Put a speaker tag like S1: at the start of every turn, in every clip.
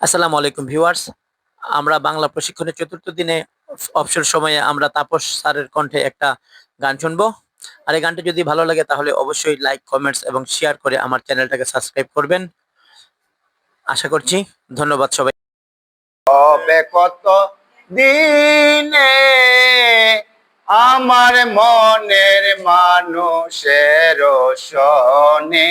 S1: আসসালামু আলাইকুম ভিউয়ার্স। আমরা বাংলা প্রশিক্ষণের চতুর্থ দিনে অবসর সময়ে আমরা তাপস স্যারের কণ্ঠে একটা গান শুনব। আর এই গানটা যদি ভালো লাগে তাহলে অবশ্যই লাইক, কমেন্টস এবং শেয়ার করে আমার চ্যানেলটাকে সাবস্ক্রাইব করবেন। আশা করছি ধন্যবাদ সবাই।
S2: কত দিনে আমার মনের মানুষের শনে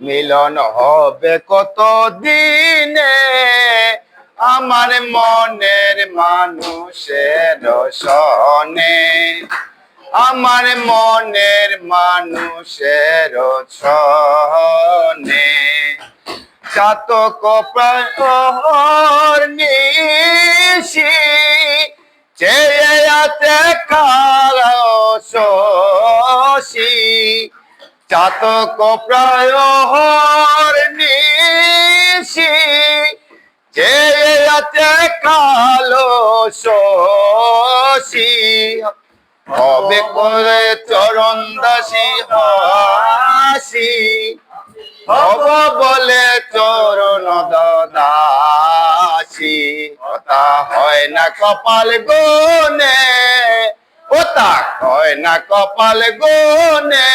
S2: মিলন হবে কত দিনে আমার মনের মানুষের সনে আমার মনের মানুষের ছনে চাতক নিশি, চেয়ে চাতক প্রহর নিশি চেয়ে আছে কালো শশী। হবে করে চরণ দাসী হাসি, হব বলে চরণ দাসী। ওটা হয় না কপাল গুনে ওটা হয় না কপাল গুনে।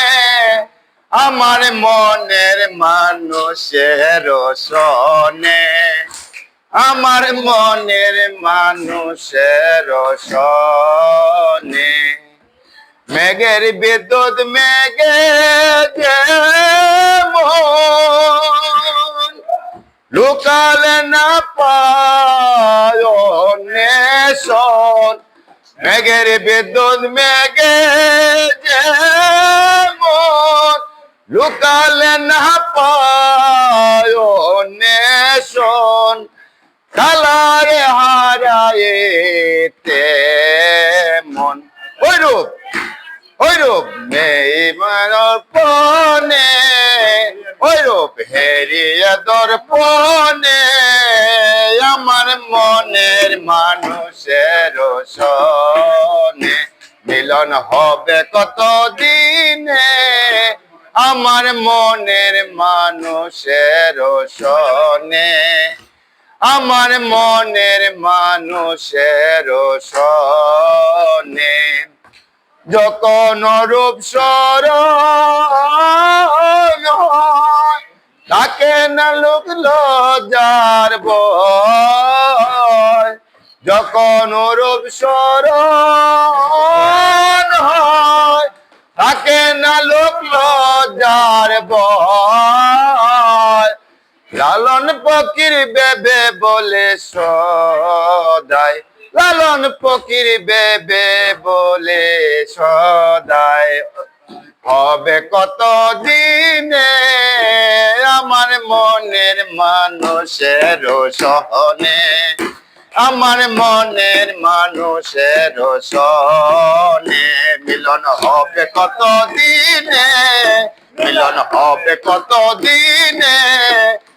S2: আমার মনের মানুষের সনে আমার মনের মানুষের সনে মেঘের বিদ্যুৎ মেঘে লুকালে না পায় মেঘের বিদ্যুৎ মেঘে লুকালে না পায় নেশন কালারে হারায়ে তেমন ওইরূপ ওইরূপ নেই দর্পণে ওইরূপ হেরিয়া দর্পণে, আমার মনের মানুষের সনে মিলন হবে কত দিনে আমার মনের মানুষের সনে আমার মনের মানুষের সনে যখন রূপ হয়, তাকে না লোক লজার বয় যখন রূপ সরণ লালন পকির বেবে বলে সদাই। লালন পকির বেবে বলে সদাই। হবে কত দিনে আমার মনের মানুষের সহনে? আমার মনের মানুষের সনে মিলন হবে কত দিনে মিলন হবে কত দিনে